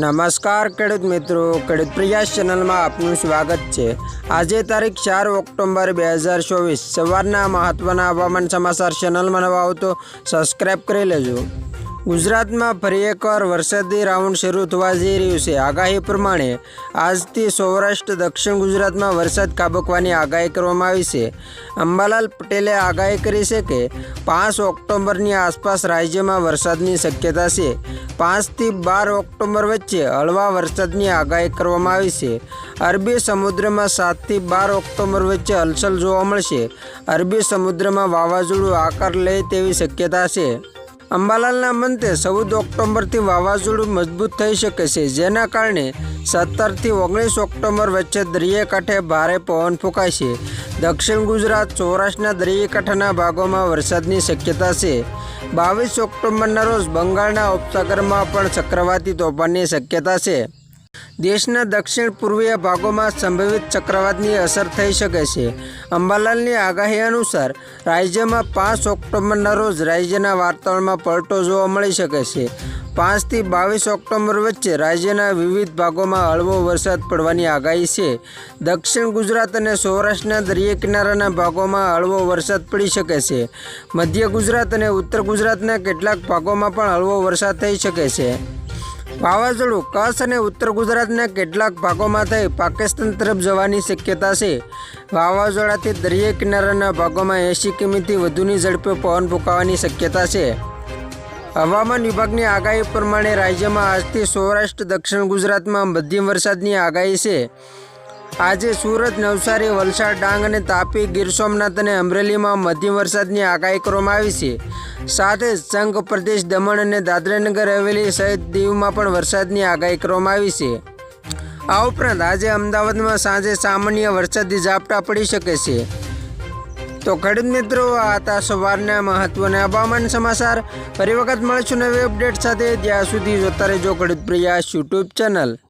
નમસ્કાર, ખેડૂત મિત્રો. ખેડૂત પ્રયાસ ચેનલમાં આપનું સ્વાગત છે. આજે તારીખ ચાર ઓક્ટોબર બે હજાર ચોવીસ. સવારના મહત્ત્વના હવામાન સમાચાર ચેનલમાં નવા આવો તો સબસ્ક્રાઈબ કરી લેજો. ગુજરાતમાં ફરી એકવાર વરસાદી રાઉન્ડ શરૂ થવા જઈ રહ્યું છે. આગાહી પ્રમાણે આજથી સૌરાષ્ટ્ર, દક્ષિણ ગુજરાતમાં વરસાદ ખાબકવાની આગાહી કરવામાં આવી છે. અંબાલાલ પટેલે આગાહી કરી છે કે પાંચ ઓક્ટોબરની આસપાસ રાજ્યમાં વરસાદની શક્યતા છે. પાંચથી બાર ઓક્ટોબર વચ્ચે હળવા વરસાદની આગાહી કરવામાં આવી છે. અરબી સમુદ્રમાં સાતથી બાર ઓક્ટોબર વચ્ચે હલચલ જોવા મળશે. અરબી સમુદ્રમાં વાવાઝોડું આકાર લે તેવી શક્યતા છે. અંબાલાલના મતે ચૌદ ઓક્ટોબરથી વાવાઝોડું મજબૂત થઈ શકે છે, જેના કારણે સત્તરથી ઓગણીસ ઓક્ટોબર વચ્ચે દરિયાકાંઠે ભારે પવન ફૂંકાય છે. દક્ષિણ ગુજરાત, સૌરાષ્ટ્રના દરિયાકાંઠાના ભાગોમાં વરસાદની શક્યતા છે. બાવીસ ઓક્ટોબરના રોજ બંગાળના ઉપસાગરમાં પણ ચક્રવાતી તોફાનની શક્યતા છે. દેશના દક્ષિણ પૂર્વીય ભાગોમાં સંભવિત ચક્રવાતની અસર થઈ શકે છે. અંબાલાલની આગાહી અનુસાર, રાજ્યમાં પાંચ ઓક્ટોબરના રોજ રાજ્યના વાતાવરણમાં પલટો જોવા મળી શકે છે. પાંચથી બાવીસ ઓક્ટોબર વચ્ચે રાજ્યના વિવિધ ભાગોમાં હળવો વરસાદ પડવાની આગાહી છે. દક્ષિણ ગુજરાત અને સૌરાષ્ટ્રના દરિયા કિનારાના ભાગોમાં હળવો વરસાદ પડી શકે છે. મધ્ય ગુજરાત અને ઉત્તર ગુજરાતના કેટલાક ભાગોમાં પણ હળવો વરસાદ થઈ શકે છે. વાવાઝોડું, કચ્છ અને ઉત્તર ગુજરાતના કેટલાક ભાગોમાં થઈ પાકિસ્તાન તરફ જવાની શક્યતા છે. વાવાઝોડાથી દરિયા કિનારાના ભાગોમાં એંશી કિમીથી વધુની ઝડપે પવન ફૂંકાવાની શક્યતા છે. હવામાન વિભાગની આગાહી પ્રમાણે રાજ્યમાં આજથી સૌરાષ્ટ્ર, દક્ષિણ ગુજરાતમાં મધ્યમ વરસાદની આગાહી છે. આજે સુરત નવસારી વલસાડ ડાંગ અને તાપી ગીર સોમનાથ અને અમરેલીમાં મધ્યમ વરસાદની આગાહી કરવામાં આવી છે. સાથે જ સંઘ પ્રદેશ દમણ અને દાદરાનગર હવેલી સહિત દીવમાં પણ વરસાદની આગાહી કરવામાં આવી છે. આ ઉપરાંત આજે અમદાવાદમાં સાંજે સામાન્ય વરસાદી ઝાપટા પડી શકે છે. તો ખેડૂત મિત્રો, આ હતા સવારના મહત્વના હવામાન સમાચાર. ફરી વખત મળીશું નવી અપડેટ સાથે. ત્યાં સુધી જોતા રહેજો ખેડૂત પ્રયાસ યુટ્યુબ ચેનલ.